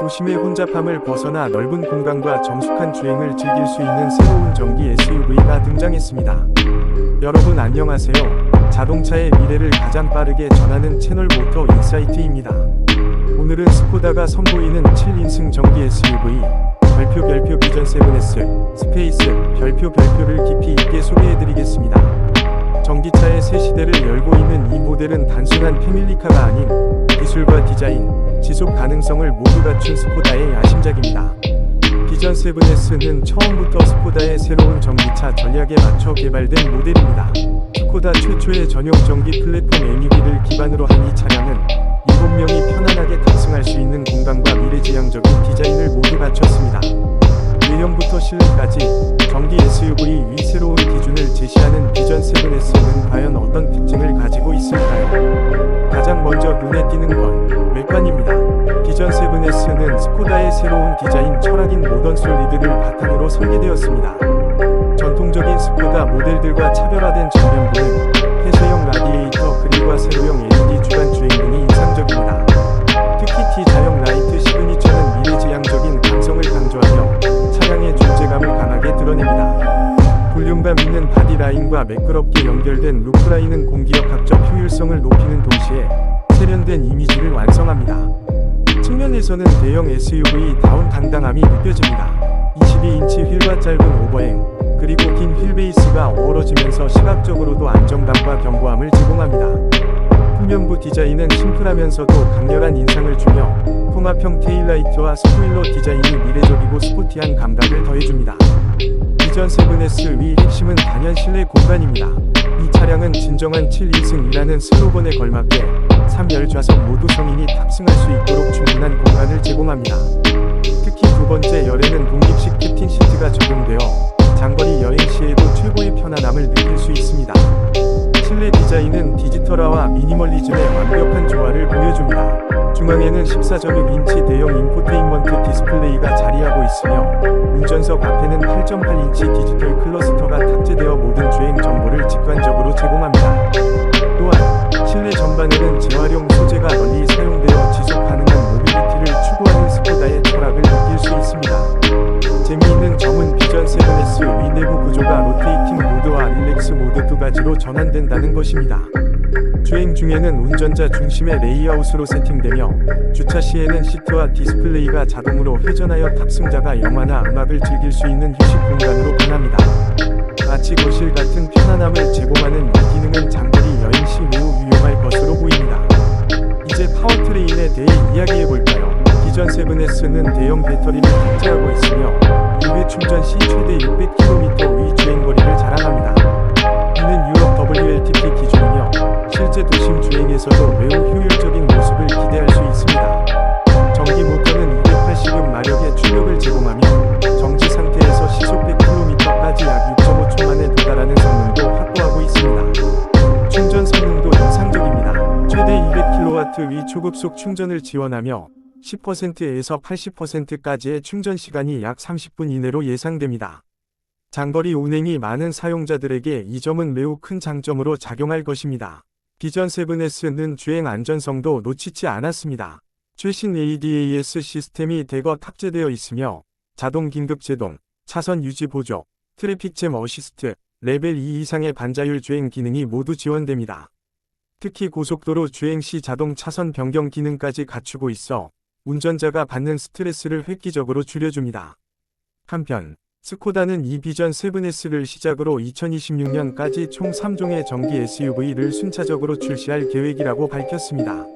도심의 혼잡함을 벗어나 넓은 공간과 정숙한 주행을 즐길 수 있는 새로운 전기 SUV가 등장했습니다. 여러분 안녕하세요. 자동차의 미래를 가장 빠르게 전하는 채널 모터 인사이트입니다. 오늘은 스코다가 선보이는 7인승 전기 SUV 별표 별표 비전 7S 스페이스 별표 별표를 깊이 있게 소개해드리겠습니다. 전기차의 새 시대를 열고 있는 이 모델은 단순한 패밀리카가 아닌 기술과 디자인, 지속 가능성을 모두 갖춘 스코다의 야심작입니다. 비전 7S는 처음부터 스코다의 새로운 전기차 전략에 맞춰 개발된 모델입니다. 스코다 최초의 전용 전기 플랫폼 MEB를 기반으로 한 이 차량은 7명이 편안하게 탑승할 수 있는 공간과 미래지향적인 디자인을 모두 갖췄습니다. 외형부터 실내까지 전기 SUV 위 새로운 기준을 제시하는 비전 7S는 과연 어떤 특징을 가지고 있을까요? 가장 먼저 눈에 띄는 건 외관입니다. 비전 7S는 스코다의 새로운 디자인 철학인 모던 솔리드를 바탕으로 설계되었습니다. 전통적인 스코다 모델들과 차별화된 전면부는 드러냅니다. 볼륨감 있는 바디 라인과 매끄럽게 연결된 루프라인은 공기역학적 효율성을 높이는 동시에 세련된 이미지를 완성합니다. 측면에서는 대형 SUV다운 당당함이 느껴집니다. 22인치 휠과 짧은 오버행, 그리고 긴 휠베이스가 어우러지면서 시각적으로도 안정감과 견고함을 제공합니다. 후면부 디자인은 심플하면서도 강렬한 인상을 주며 통합형 테일라이트와 스포일러 디자인이 미래적이고 스포티한 감각을 더해줍니다. 비전 7S 위 핵심은 단연 실내 공간입니다. 이 차량은 진정한 7인승이라는 슬로건에 걸맞게 3열 좌석 모두 성인이 탑승할 수 있도록 충분한 공간을 제공합니다. 특히 두 번째 열에는 독립식 캡틴 시트가 적용되어 장거리 여행 시에도 최고의 편안함을 느낄 수 있습니다. 실내 디자인은 디지털화와 미니멀리즘의 완벽한 조화를 보여줍니다. 중앙에는 14.6인치 대형 인포테인먼트 디스플레이가 자리하고 있으며 운전석 앞에는 8.8인치 디지털 클러스터가 탑재되어 모든 주행 정보를 직관적으로 제공합니다. 가지로 전환된다는 것입니다. 주행 중에는 운전자 중심의 레이아웃으로 세팅되며 주차 시에는 시트와 디스플레이가 자동으로 회전하여 탑승자가 영화나 음악을 즐길 수 있는 휴식 공간으로 변합니다. 마치 거실 같은 편안함을 제공하는 이 기능은 장거리 여행 시 매우 유용할 것으로 보입니다. 이제 파워트레인에 대해 이야기해볼까요? 기전 7S는 대형 배터리를 탑재하고 있으며 2회 충전 시 최대 600km 위 주행거리를 자랑합니다. WLTP 기준이며 실제 도심 주행에서도 매우 효율적인 모습을 기대할 수 있습니다. 전기 모터는 286마력의 출력을 제공하며 정지 상태에서 시속 100km까지 약 6.5초 만에 도달하는 성능도 확보하고 있습니다. 충전 성능도 인상적입니다. 최대 200kW 위 초급속 충전을 지원하며 10%에서 80%까지의 충전 시간이 약 30분 이내로 예상됩니다. 장거리 운행이 많은 사용자들에게 이 점은 매우 큰 장점으로 작용할 것입니다. 비전 7S는 주행 안전성도 놓치지 않았습니다. 최신 ADAS 시스템이 대거 탑재되어 있으며 자동 긴급 제동, 차선 유지 보조, 트래픽 잼 어시스트, 레벨 2 이상의 반자율 주행 기능이 모두 지원됩니다. 특히 고속도로 주행 시 자동 차선 변경 기능까지 갖추고 있어 운전자가 받는 스트레스를 획기적으로 줄여줍니다. 한편 스코다는 이 비전 7S를 시작으로 2026년까지 총 3종의 전기 SUV를 순차적으로 출시할 계획이라고 밝혔습니다.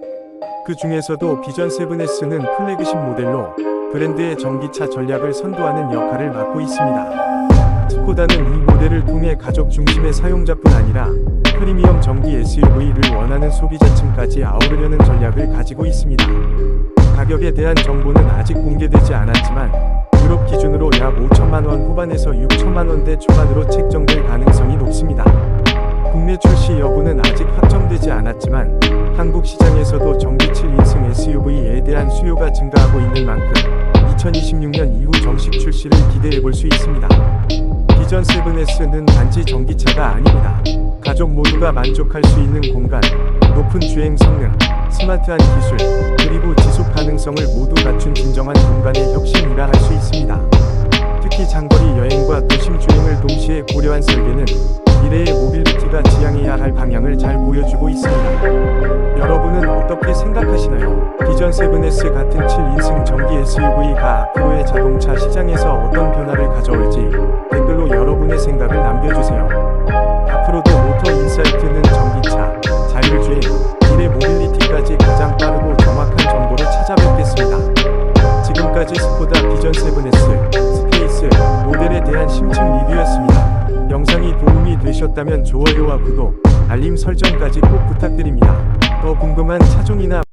그 중에서도 비전 7S는 플래그십 모델로 브랜드의 전기차 전략을 선도하는 역할을 맡고 있습니다. 스코다는 이 모델을 통해 가족 중심의 사용자뿐 아니라 프리미엄 전기 SUV를 원하는 소비자층까지 아우르려는 전략을 가지고 있습니다. 가격에 대한 정보는 아직 공개되지 않았지만 유럽 기준으로 약 5천만 원 후반에서 6천만 원대 초반으로 책정될 가능성이 높습니다. 국내 출시 여부는 아직 확정되지 않았지만 한국 시장에서도 전기 7인승 SUV에 대한 수요가 증가하고 있는 만큼 2026년 이후 정식 출시를 기대해 볼 수 있습니다. 비전 7S는 단지 전기차가 아닙니다. 가족 모두가 만족할 수 있는 공간, 높은 주행 성능, 스마트한 기술, 그리고 연소 가능성을 모두 갖춘 진정한 공간의 혁신이라 할 수 있습니다. 특히 장거리 여행과 도심 주행을 동시에 고려한 설계는 미래의 모빌리티가 지향해야 할 방향을 잘 보여주고 있습니다. 여러분은 어떻게 생각하시나요? 비전 7S 같은 7인승 전기 SUV가 앞으로의 자동차 시장에서 어떤 변화를 가져올지 댓글로 여러분의 생각을 남겨주세요. 되셨다면 좋아요와 구독, 알림 설정까지 꼭 부탁드립니다. 더 궁금한 차종이나